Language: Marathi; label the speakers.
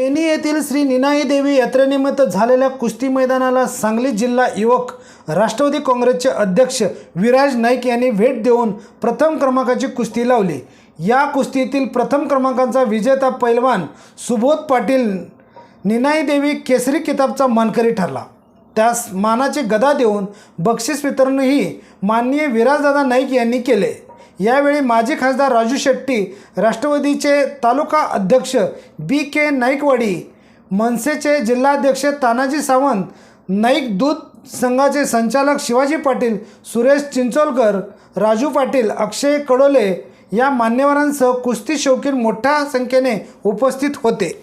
Speaker 1: निनाई देवी यात्रेनिमित्त झालेल्या कुस्ती मैदानाला सांगली जिल्हा युवक राष्ट्रवादी काँग्रेसचे अध्यक्ष विराज नाईक यांनी भेट देऊन प्रथम क्रमांकाची कुस्ती लावली. या कुस्तीतील प्रथम क्रमांकाचा विजेता पैलवान सुबोध पाटील निनाई देवी केसरी किताबचा मानकरी ठरला. त्यास मानाची गदा देऊन बक्षीस वितरणही माननीय विराजदादा नाईक यांनी केले. यावेळी माजी खासदार राजू शेट्टी राष्ट्रवादीचे तालुका अध्यक्ष बी के नाईकवाडी मनसेचे जिल्हाध्यक्ष तानाजी सावंत नाईक दूध संघाचे संचालक शिवाजी पाटील सुरेश चिंचोलकर राजू पाटील अक्षय कडोले या मान्यवरांसह कुस्ती शौकीन मोठ्या संख्येने उपस्थित होते.